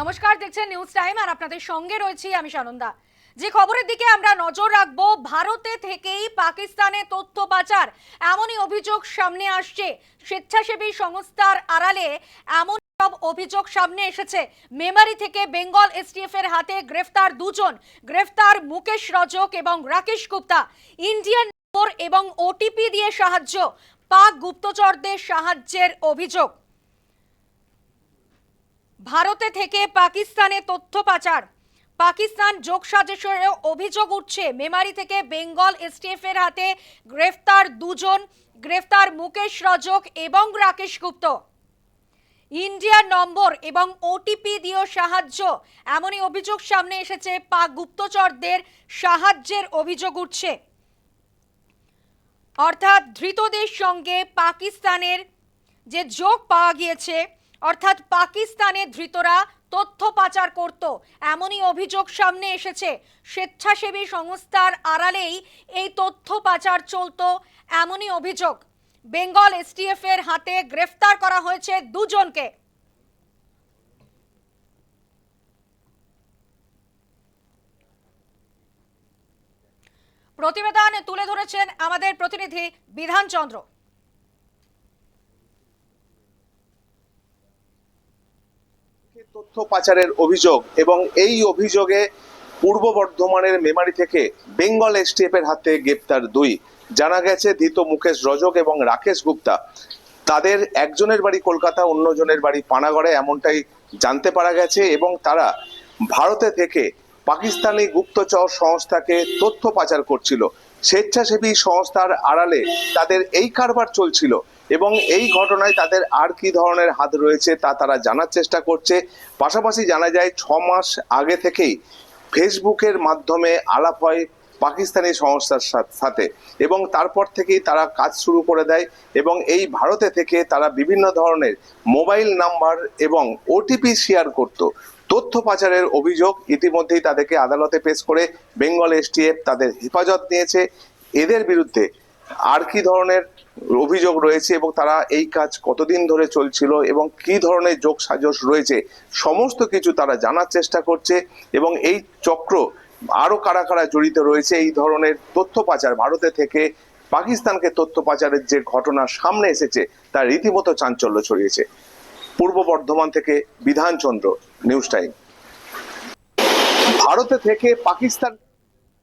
নমস্কার, দেখছেন news time আর আপনাদের সঙ্গে রয়েছি আমি সানন্দা। যে খবরের দিকে আমরা নজর রাখব, ভারতে থেকেই পাকিস্তানে তথ্য পাচার এমনই অভিযোগ সামনে আসছে। স্বেচ্ছাসেবী সংস্থার আড়ালে এমন সব অভিযোগ সামনে এসেছে। মেমারি থেকে বেঙ্গল এসটিএফ এর হাতে গ্রেফতার দুজন, গ্রেফতার মুকেশ রজক এবং রাকেশ গুপ্তা। ইন্ডিয়ান নম্বর এবং ওটিপি দিয়ে সাহায্য, পাক গুপ্তচরদের সাহায্যের অভিযোগ। ভারতে থেকে পাকিস্তানে তথ্য পাচার। পাকিস্তান যোগ সাজেশের অভিযোগ উঠছে, মেমারি থেকে বেঙ্গল এসটিএফ এর হাতে গ্রেফতার দুজন, গ্রেফতার মুকেশ রজক এবং রাকেশ গুপ্ত। ইন্ডিয়ার নম্বর এবং ওটিপি দিয়েও সাহায্য, এমনই অভিযোগ সামনে এসেছে পাক গুপ্তচরদের সাহায্যের অভিযোগ উঠছে। অর্থাৎ ধৃতদের সঙ্গে পাকিস্তানের যে যোগ পাওয়া গিয়েছে অর্থাৎ পাকিস্তানের ধৃতরা তথ্য পাচার করত। এমনই অভিযোগ সামনে এসেছে। স্বেচ্ছাসেবী সংস্থার আড়ালেই এই তথ্য পাচার চলতো। এমনই অভিযোগ। বেঙ্গল এসটিএফ এর হাতে গ্রেফতার করা হয়েছে দুজনকে। প্রতিবেদন তুলে ধরেছেন আমাদের প্রতিনিধি বিধানচন্দ্র। তথ্য পাচারের অভিযোগ এবং এই অভিযোগে পূর্ব বর্ধমানের মেমারি থেকে বেঙ্গল এসটিএফ এর হাতে গ্রেপ্তার দুই। জানা গেছে, ধৃত মুকেশ রজক এবং রাকেশ গুপ্তা। তাদের একজনের বাড়ি কলকাতা, অন্যজনের বাড়ি পানাগড়ে এমনটাই জানতে পারা গেছে এবং তারা ভারতে থেকে পাকিস্তানি গুপ্তচর সংস্থাকে তথ্য পাচার করছিল। স্বেচ্ছাসেবী সংস্থার আড়ালে তাদের এই কারবার চলছিল। এবং এই ঘটনায় তাদের আর কি ধরনের হাত রয়েছে তা তারা জানার চেষ্টা করছে। পাশাপাশি জানা যায়, ছ মাস আগে থেকেই ফেসবুকের মাধ্যমে আলাপ হয় পাকিস্তানি সংস্থার সাথে এবং তারপর থেকেই তারা কাজ শুরু করে দেয় এবং এই ভারতে থেকে তারা বিভিন্ন ধরনের মোবাইল নাম্বার এবং ওটিপি শেয়ার করত। তথ্য পাচারের অভিযোগ ইতিমধ্যেই তাদেরকে আদালতে পেশ করে বেঙ্গল এসটিএফ তাদের হেফাজত নিয়েছে। এদের বিরুদ্ধে আর কি ধরনের অভিযোগ রয়েছে এবং তারা এই কাজ কতদিন ধরে চলছিল এবং কি ধরনের যোগ সাজস রয়েছে, সমস্ত কিছু তারা জানার চেষ্টা করছে এবং এই চক্র আরও কারা কারা জড়িত রয়েছে, এই ধরনের তথ্য পাচার ভারতে থেকে পাকিস্তানকে তথ্য পাচারের যে ঘটনা সামনে এসেছে, তা রীতিমতো চাঞ্চল্য ছড়িয়েছে। পূর্ব বর্ধমান থেকে বিধানচন্দ্র, নিউজ টাইম। ভারতে থেকে পাকিস্তান